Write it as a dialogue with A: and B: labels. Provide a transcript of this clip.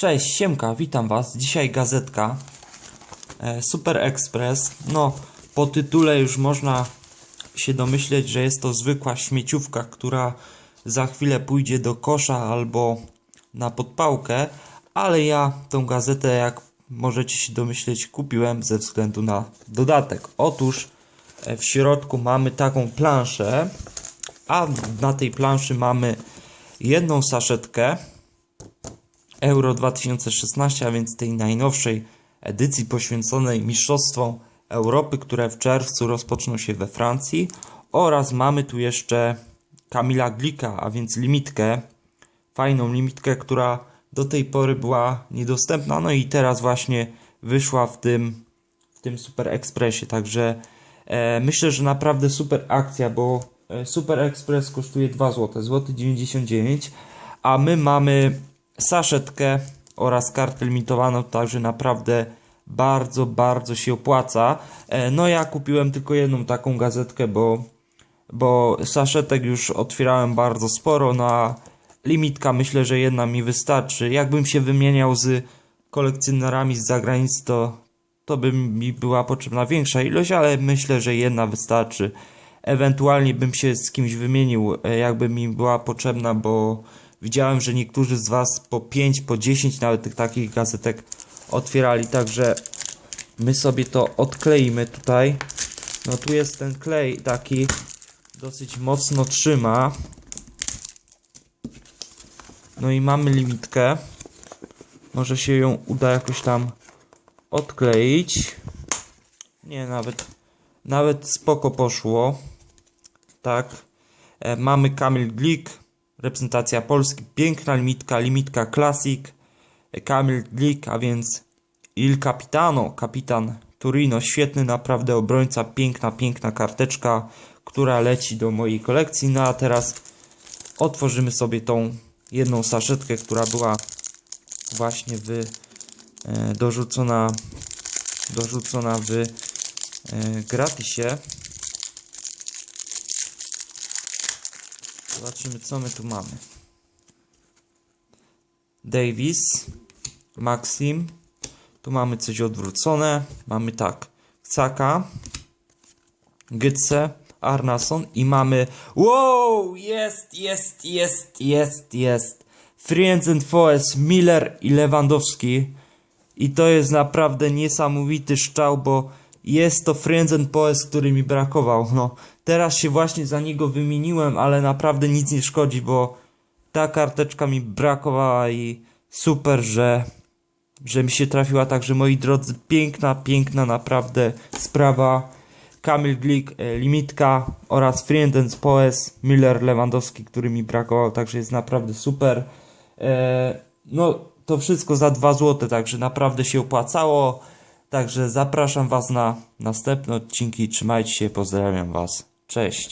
A: Cześć, Siemka, witam Was. Dzisiaj gazetka e, Super Express. No, po tytule już można się domyśleć, że jest to zwykła śmieciówka, która za chwilę pójdzie do kosza albo na podpałkę, ale ja tą gazetę, jak możecie się domyśleć, kupiłem ze względu na dodatek. Otóż e, w środku mamy taką planszę, a na tej planszy mamy jedną saszetkę Euro 2016, a więc tej najnowszej edycji poświęconej Mistrzostwom Europy, które w czerwcu rozpoczną się we Francji. Oraz mamy tu jeszcze Kamila Glika, a więc limitkę, fajną limitkę, która do tej pory była niedostępna, no i teraz właśnie wyszła w tym, w tym Super Expressie, także e, myślę, że naprawdę super akcja, bo e, Super Express kosztuje 2 zł, złoty 99, a my mamy saszetkę oraz kartę limitowaną, także naprawdę bardzo, bardzo się opłaca. E, No ja kupiłem tylko jedną taką gazetkę, bo, bo saszetek już otwierałem bardzo sporo, no a limitka myślę, że jedna mi wystarczy. Jakbym się wymieniał z kolekcjonerami z zagranicy, to, to by mi była potrzebna większa ilość, ale myślę, że jedna wystarczy. Ewentualnie bym się z kimś wymienił, e, jakby mi była potrzebna, bo widziałem, że niektórzy z Was po 5, po 10 nawet tych takich gazetek otwierali, także my sobie to odkleimy tutaj. No tu jest ten klej taki, dosyć mocno trzyma. No i mamy limitkę. Może się ją uda jakoś tam odkleić. Nie, nawet, nawet spoko poszło. Tak. E, mamy Kamil Glik, reprezentacja Polski. Piękna limitka, limitka Classic. E, Kamil Glik, a więc Il Capitano, kapitan Turino. Świetny naprawdę obrońca, piękna, piękna karteczka, która leci do mojej kolekcji. No a teraz otworzymy sobie tą jedną saszetkę, która była właśnie w, e, dorzucona, dorzucona w e, gratisie. Zobaczymy, co my tu mamy. Davis, Maxim. Tu mamy coś odwrócone. Mamy tak, Caka, Gytse, Arnason i mamy. Wow! Jest, jest, jest, jest, jest. Friends and Foes, Miller i Lewandowski. I to jest naprawdę niesamowity szczał, bo jest to Friends and Poes, który mi brakował. No, teraz się właśnie za niego wymieniłem, ale naprawdę nic nie szkodzi, bo ta karteczka mi brakowała i super, że, że mi się trafiła. Także moi drodzy, piękna, piękna naprawdę sprawa. Kamil Glik, e, Limitka oraz Friends and Poes, Miller Lewandowski, który mi brakował, także jest naprawdę super. E, no, to wszystko za 2 zł, także naprawdę się opłacało. Także zapraszam Was na następne odcinki. Trzymajcie się, pozdrawiam Was. Cześć.